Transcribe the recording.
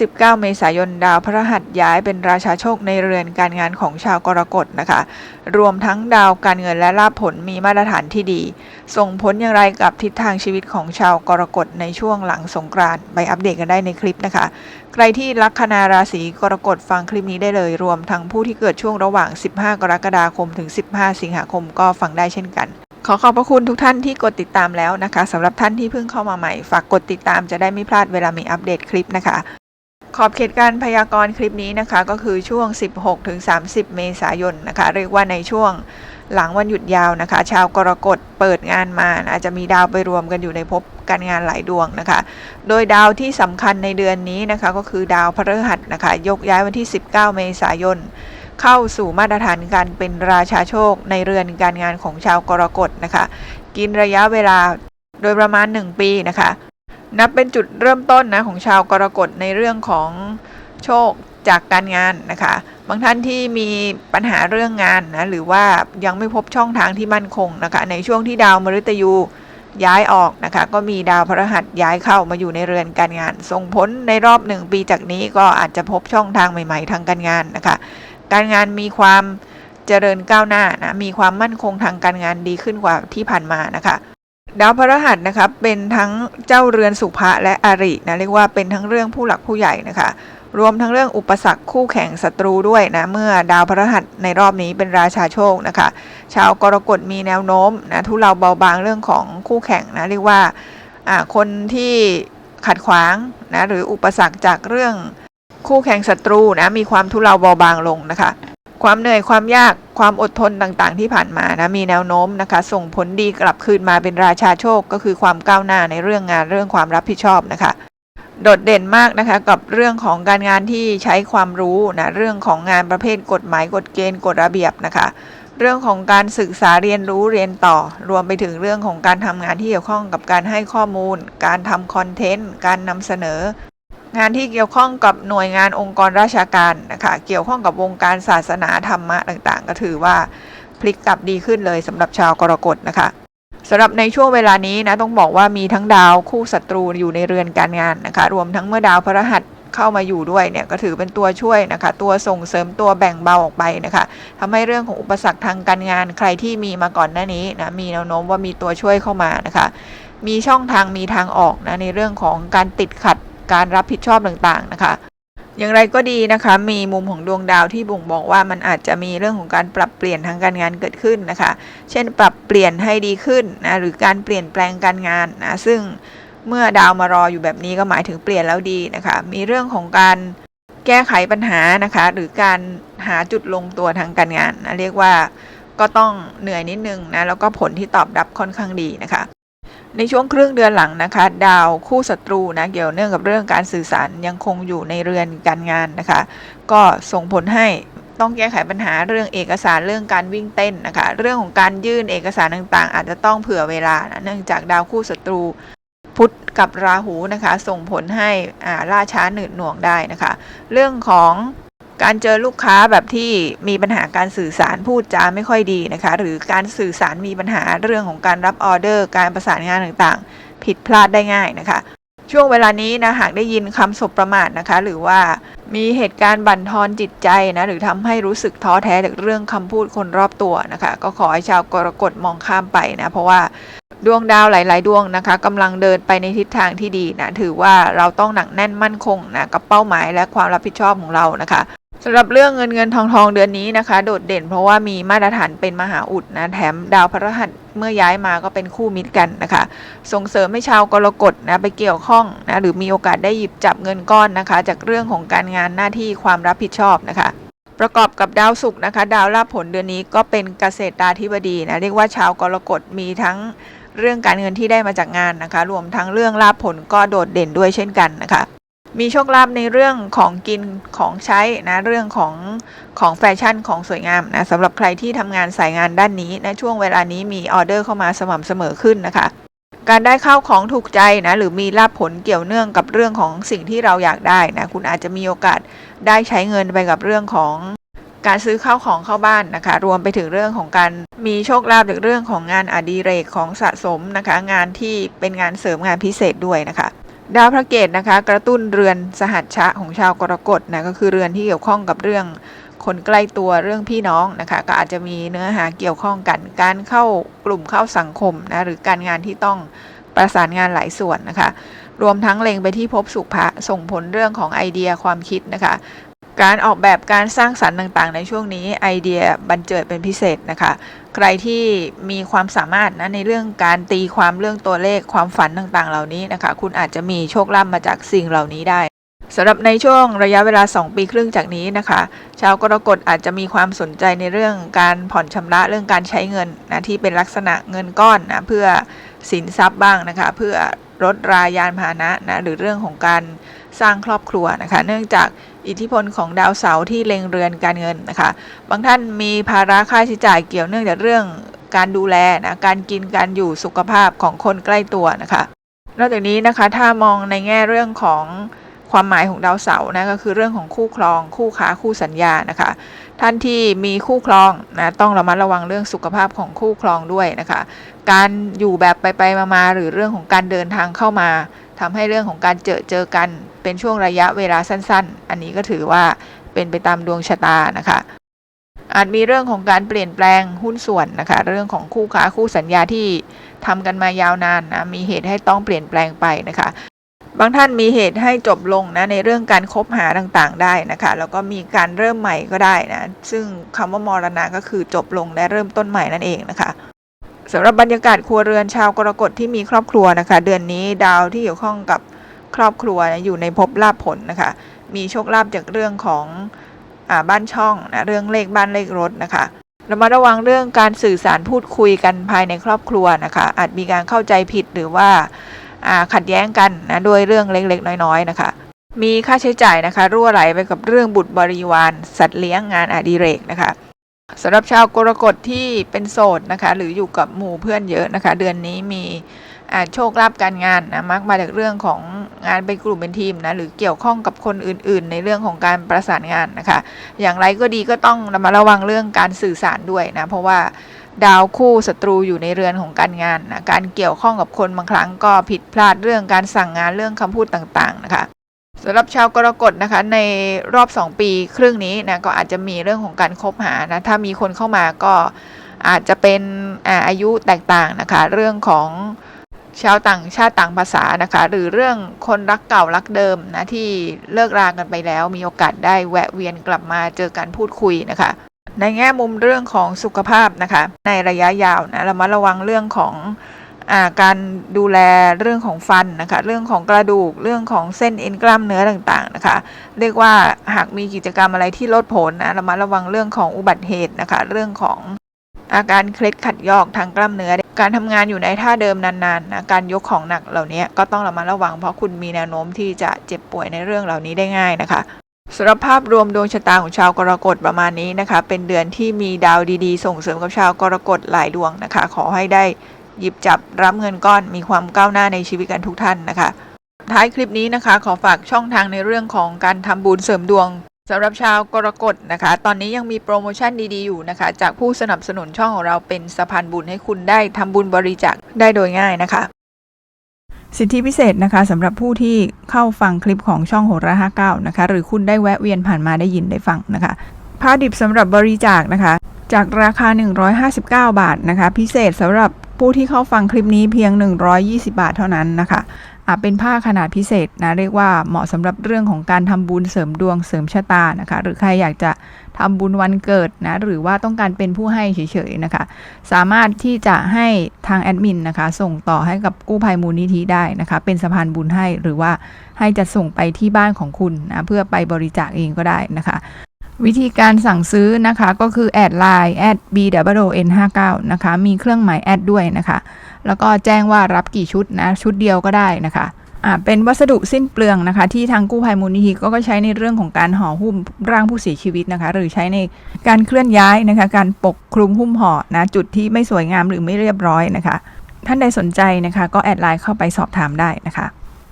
19 เมษายนดาวพฤหัสย้ายเป็นราชาโชคในเรือนการงานของชาวกรกฎนะคะ รวมทั้งดาวการเงินและลาภผลมีมาตรฐานที่ดี ส่งผลอย่างไรกับทิศทางชีวิตของชาวกรกฎในช่วงหลังสงกรานต์ไปอัปเดตกันได้ในคลิปนะคะ ใครที่ลัคนาราศีกรกฎฟังคลิปนี้ได้เลย รวมทั้งผู้ที่เกิดช่วงระหว่าง 15 กรกฎาคมถึง 15 สิงหาคมก็ฟังได้เช่นกันขอขอบพระคุณทุกท่านที่กดติดตามแล้วนะคะสำหรับท่านที่เพิ่งเข้ามาใหม่ ฝากกดติดตามจะได้ไม่พลาดเวลามีอัปเดตคลิปนะคะ อบเขตการพยากรณ์คลิปนี้นะคะก็คือช่วง 16-30 เมษายนนะคะ เรียกว่าในช่วงหลังวันหยุดยาวนะคะ ชาวกรกฎเปิดงานมาอาจจะมีดาวไปรวมกันอยู่ในภพการงานหลายดวงนะคะ โดยดาวที่สำคัญในเดือนนี้นะคะ ก็คือดาวพฤหัสนะคะ ยกย้ายวันที่ 19 เมษายน เข้าสู่มาตรฐานการเป็นราชาโชคในเรือนการงานของชาวกรกฎนะคะ กินระยะเวลาโดยประมาณ 1 ปีนะคะ นับเป็นจุดเริ่มต้นนะของชาวกรกฎในเรื่องของโชคจากการงานนะคะ บางท่านที่มีปัญหาเรื่องงานนะหรือว่ายังไม่พบช่องทางที่มั่นคงนะคะ ในช่วงที่ดาวมฤตยูย้ายออกนะคะ ก็มีดาวพฤหัสย้ายเข้ามาอยู่ในเรือนการงาน ส่งผลในรอบหนึ่งปีจากนี้ก็อาจจะพบช่องทางใหม่ ๆ ทางการงานนะคะ การงานมีความเจริญก้าวหน้านะมีความมั่นคงทางการงานดีขึ้นกว่าที่ผ่านมานะคะ ดาวพฤหัสนะครับเป็นทั้งเจ้าเรือนสุภะและอรินะเรียกว่าเป็นทั้งเรื่องผู้หลักผู้ใหญ่นะคะ รวมทั้งเรื่องอุปสรรคคู่แข่งศัตรูด้วยนะเมื่อดาวพฤหัสในรอบนี้เป็นราชาโชคนะคะ ชาวกรกฎมีแนวโน้มนะทุเลาเบาบางเรื่องของคู่แข่งนะเรียกว่าคนที่ขัดขวางนะหรืออุปสรรคจากเรื่องคู่แข่งศัตรูนะมีความทุเลาเบาบางลงนะคะ ความเหนื่อยความยากความอดทนต่างๆ ที่ผ่านมานะมีแนวโน้มนะคะ ส่งผลดีกลับคืนมาเป็นราชาโชค ก็คือความก้าวหน้าในเรื่องงานเรื่องความรับผิดชอบนะคะ โดดเด่นมากนะคะกับเรื่องของการงานที่ใช้ความรู้นะเรื่องของงานประเภทกฎหมายกฎเกณฑ์กฎระเบียบนะคะ เรื่องของการศึกษาเรียนรู้เรียนต่อ รวมไปถึงเรื่องของการทำงานที่เกี่ยวข้องกับการให้ข้อมูล การทำคอนเทนต์การนำเสนอ งานที่เกี่ยวข้องกับหน่วยงานองค์กรราชการนะคะเกี่ยวข้องกับวงการศาสนาธรรมะต่างๆ ก็ถือว่าพลิกกลับดีขึ้นเลยสำหรับชาวกรกฎนะคะสำหรับในช่วงเวลานี้นะต้องบอกว่ามีทั้งดาวคู่ศัตรูอยู่ในเรือนการงานนะคะรวมทั้งเมื่อดาวพฤหัสเข้ามาอยู่ด้วยเนี่ยก็ถือเป็นตัวช่วยนะคะ ตัวส่งเสริมตัวแบ่งเบาออกไปนะคะทำให้เรื่องของอุปสรรคทางการงานใครที่มีมาก่อนหน้านี้นะมีแนวโน้มว่ามีตัวช่วยเข้ามานะคะ มีช่องทางมีทางออกนะในเรื่องของการติดขัด การรับผิดชอบต่างๆนะคะ อย่างไรก็ดีนะคะ มีมุมของดวงดาวที่บ่งบอกว่ามันอาจจะมีเรื่องของการปรับเปลี่ยนทางการงานเกิดขึ้นนะคะ เช่นปรับเปลี่ยนให้ดีขึ้นนะหรือการเปลี่ยนแปลงการงานนะซึ่งเมื่อดาวมารออยู่แบบนี้ก็หมายถึงเปลี่ยนแล้วดีนะคะ มีเรื่องของการแก้ไขปัญหานะคะ หรือการหาจุดลงตัวทางการงานนะเรียกว่าก็ต้องเหนื่อยนิดนึงนะแล้วก็ผลที่ตอบรับค่อนข้างดีนะคะ ในช่วงครึ่งเดือนหลังนะคะ ดาวคู่ศัตรูนะเกี่ยวเนื่องกับเรื่องการสื่อสารยังคงอยู่ในเรือนการงานนะคะ ก็ส่งผลให้ต้องแก้ไขปัญหาเรื่องเอกสารเรื่องการวิ่งเต้นนะคะ เรื่องของการยื่นเอกสารต่างๆ อาจจะต้องเผื่อเวลานะเนื่องจากดาวคู่ศัตรู พุธกับราหูนะคะ ส่งผลให้ล่าช้าหนืดหน่วงได้นะคะ เรื่องของ การเจอลูกค้าแบบที่มีปัญหาการสื่อสารพูดจาไม่ค่อยดีนะคะ หรือการสื่อสารมีปัญหาเรื่องของการรับออเดอร์ การประสานงานต่างๆ ผิดพลาดได้ง่ายนะคะ ช่วงเวลานี้นะหากได้ยินคำสบประมาทนะคะ หรือว่ามีเหตุการณ์บั่นทอนจิตใจนะหรือทำให้รู้สึกท้อแท้จากเรื่องคำพูดคนรอบตัวนะคะ ก็ขอให้ชาวกรกฎมองข้ามไปนะเพราะว่า ดวงดาวหลาย ๆ ดวงนะคะกำลังเดินไปในทิศทางที่ดีนะถือว่าเราต้องหนักแน่นมั่นคงนะกับเป้าหมายและความรับผิดชอบของเรานะคะสำหรับเรื่องเงินเงินทองทองเดือนนี้นะคะ โดดเด่นเพราะว่ามีมาตรฐานเป็นมหาอุดนะแถมดาวพฤหัสเมื่อย้ายมาก็เป็นคู่มิตรกันนะคะ ส่งเสริมให้ชาวกรกฎนะไปเกี่ยวข้องนะหรือมีโอกาสได้หยิบจับเงินก้อนนะคะ จากเรื่องของการงานหน้าที่ความรับผิดชอบนะคะ ประกอบกับดาวศุกร์นะคะ ดาวลาภผลเดือนนี้ก็เป็นเกษตราธิบดีนะเรียกว่าชาวกรกฎมีทั้ง เรื่องการเงินที่ได้มาจากงานนะคะ รวมทั้งเรื่องลาภผลก็โดดเด่นด้วยเช่นกันนะคะ มีโชคลาภในเรื่องของกินของใช้นะเรื่องของของแฟชั่นของสวยงามนะสำหรับใครที่ทำงานสายงานด้านนี้นะช่วงเวลานี้มีออเดอร์เข้ามาสม่ำเสมอขึ้นนะคะการได้ข้าวของถูกใจนะหรือมีลาภผลเกี่ยวเนื่องกับเรื่องของสิ่งที่เราอยากได้นะคุณอาจจะมีโอกาสได้ใช้เงินไปกับเรื่องของ การซื้อข้าวของเข้าบ้านนะคะ รวมไปถึงเรื่องของการมีโชคลาภจากเรื่องของงานอดิเรกของสะสมนะคะ งานที่เป็นงานเสริมงานพิเศษด้วยนะคะ ดาวพระเกตนะคะ กระตุ้นเรือนสหัชชะของชาวกรกฎนะก็คือเรือนที่เกี่ยวข้องกับเรื่องคนใกล้ตัวเรื่องพี่น้องนะคะ ก็อาจจะมีเนื้อหาเกี่ยวข้องกัน การเข้ากลุ่มเข้าสังคมนะหรือการงานที่ต้องประสานงานหลายส่วนนะคะ รวมทั้งเล็งไปที่ภพสุภะส่งผลเรื่องของไอเดียความคิดนะคะ การออกแบบการสร้างสรรค์ต่างๆ ในช่วงนี้ไอเดียบันเจิดเป็นพิเศษนะคะ ใครที่มีความสามารถนะในเรื่องการตีความเรื่องตัวเลขความฝันต่างๆ เหล่านี้นะคะ คุณอาจจะมีโชคลาภมาจากสิ่งเหล่านี้ได้สำหรับในช่วงระยะเวลา 2 ปีครึ่งจากนี้นะคะ ชาวกรกฎอาจจะมีความสนใจในเรื่องการผ่อนชำระเรื่องการใช้เงินนะที่เป็นลักษณะเงินก้อนนะเพื่อสินทรัพย์บ้างนะคะ เพื่อรถรายานพาหนะนะหรือเรื่องของการ สร้างครอบครัวนะคะ เนื่องจากอิทธิพลของดาวเสาร์ที่เล็งเรือนการเงินนะคะ บางท่านมีภาระค่าใช้จ่ายเกี่ยวเนื่องจากเรื่องการดูแลนะการกินการอยู่สุขภาพของคนใกล้ตัวนะคะ นอกจากนี้นะคะถ้ามองในแง่เรื่องของความหมายของดาวเสาร์นะก็คือเรื่องของคู่ครอง คู่ค้าคู่สัญญานะคะ ท่านที่มีคู่ครองนะต้องระมัดระวังเรื่องสุขภาพของคู่ครองด้วยนะคะ การอยู่แบบไปไปมามาหรือเรื่องของการเดินทางเข้ามา ทำให้เรื่องของการเจอเจอกันเป็นช่วงระยะเวลาสั้น ๆ อันนี้ก็ถือว่าเป็นไปตามดวงชะตานะคะ อาจมีเรื่องของการเปลี่ยนแปลงหุ้นส่วนนะคะ เรื่องของคู่ค้าคู่สัญญาที่ทำกันมายาวนานนะ มีเหตุให้ต้องเปลี่ยนแปลงไปนะคะ บางท่านมีเหตุให้จบลงนะในเรื่องการคบหาต่างๆได้นะคะ แล้วก็มีการเริ่มใหม่ก็ได้นะ ซึ่งคำว่ามรณะก็คือจบลงและเริ่มต้นใหม่นั่นเองนะคะ สำหรับบรรยากาศครัวเรือนชาวกรกฎที่มีครอบครัวนะคะ เดือนนี้ดาวที่เกี่ยวข้องกับครอบครัวอยู่ในภพลาภผลนะคะ มีโชคลาภจากเรื่องของอบ้านช่องนะเรื่องเลขบ้านเลขรถนะคะเรามาระวังเรื่องการสื่อสารพูดคุยกันภายในครอบครัวนะคะ อาจมีการเข้าใจผิดหรือว่าอ่าขัดแย้งกันนะโดยเรื่องเล็กๆ น้อยๆนะคะ มีค่าใช้จ่ายนะคะ รั่วไหลไปกับเรื่องบุตรบริวาร สัตว์เลี้ยงงานอดิเรกนะคะ สำหรับชาวกรกฎที่เป็นโสดนะคะ หรืออยู่กับหมู่เพื่อนเยอะนะคะ เดือนนี้มีอ่าโชคลาภการงานนะมักมาจากเรื่องของงานเป็นกลุ่มเป็นทีมนะหรือเกี่ยวข้องกับคนอื่น ๆ ในเรื่องของการประสานงานนะคะ อย่างไรก็ดีก็ต้องระมัดระวังเรื่องการสื่อสารด้วยนะเพราะว่าดาวคู่ศัตรูอยู่ในเรือนของการงานนะการเกี่ยวข้องกับคนบางครั้งก็ผิดพลาดเรื่องการสั่งงานเรื่องคำพูดต่าง ๆ นะคะ สำหรับชาวกรกฎนะคะในรอบ 2 ปีครึ่งนี้นะก็อาจจะมีเรื่องของการคบหานะถ้ามีคนเข้ามาก็อาจจะเป็นอาอายุแตกต่างนะคะเรื่องของชาวต่างชาติต่างภาษานะคะหรือเรื่องคนรักเก่ารักเดิมนะที่เลิกรากันไปแล้ว มีโอกาสได้แวะเวียนกลับมาเจอกันพูดคุยนะคะ ในแง่มุมเรื่องของสุขภาพนะคะในระยะยาวนะเรามาระวังเรื่องของ การดูแลเรื่องของฟันนะคะ เรื่องของกระดูก เรื่องของเส้นเอ็นกล้ามเนื้อต่างๆนะคะ เรียกว่าหากมีกิจกรรมอะไรที่ลดผลนะเรามาระวังเรื่องของอุบัติเหตุนะคะ เรื่องของอาการเคล็ดขัดยอกทางกล้ามเนื้อ การทำงานอยู่ในท่าเดิมนานๆนะการยกของหนักเหล่านี้ก็ต้องระมัดระวังเพราะคุณมีแนวโน้มที่จะเจ็บป่วยในเรื่องเหล่านี้ได้ง่ายนะคะสำหรับภาพรวมดวงชะตาของชาวกรกฎประมาณนี้นะคะ เป็นเดือนที่มีดาวดีๆ ส่งเสริมกับชาวกรกฎหลายดวงนะคะ ขอให้ได้ หยิบจับรับเงินก้อนมีความก้าวหน้าในชีวิตกันทุกท่านนะคะ ท้ายคลิปนี้นะคะขอฝากช่องทางในเรื่องของการทำบุญเสริมดวงสำหรับชาวกรกฎนะคะ ตอนนี้ยังมีโปรโมชั่นดีๆอยู่นะคะ จากผู้สนับสนุนช่องของเราเป็นสะพานบุญให้คุณได้ทำบุญบริจาคได้โดยง่ายนะคะ สิทธิพิเศษนะคะสำหรับผู้ที่เข้าฟังคลิปของช่องโหราห้าเก้านะคะ หรือคุณได้แวะเวียนผ่านมาได้ยินได้ฟังนะคะผ้าดิบสำหรับบริจาคนะคะ จากราคา 159 บาทนะคะ พิเศษสำหรับ ผู้ที่เข้าฟังคลิปนี้เพียง 120 บาทเท่านั้นนะคะอะเป็นผ้าขนาดพิเศษนะเรียกว่าเหมาะสำหรับเรื่องของการทำบุญเสริมดวงเสริมชะตานะคะ หรือใครอยากจะทำบุญวันเกิดนะหรือว่าต้องการเป็นผู้ให้เฉยๆนะคะ สามารถที่จะให้ทางแอดมินนะคะ ส่งต่อให้กับกู้ภัยมูลนิธิได้นะคะ เป็นสะพานบุญให้หรือว่าให้จะส่งไปที่บ้านของคุณนะเพื่อไปบริจาคเองก็ได้นะคะ วิธีการสั่งซื้อนะคะก็คือแอดไลน์แอด b w n 5 9นะคะ มีเครื่องหมายแอดด้วยนะคะ แล้วก็แจ้งว่ารับกี่ชุดนะ ชุดเดียวก็ได้นะคะอ่าเป็นวัสดุสิ้นเปลืองนะคะ ที่ทางกู้ภัยมูลนิธิก็ใช้ในเรื่องของการห่อหุ้มร่างผู้เสียชีวิตนะคะ หรือใช้ในการเคลื่อนย้ายนะคะ การปกคลุมหุ้มห่อนะจุดที่ไม่สวยงามหรือไม่เรียบร้อยนะคะ ท่านใดสนใจนะคะ ก็แอดไลน์เข้าไปสอบถามได้นะคะ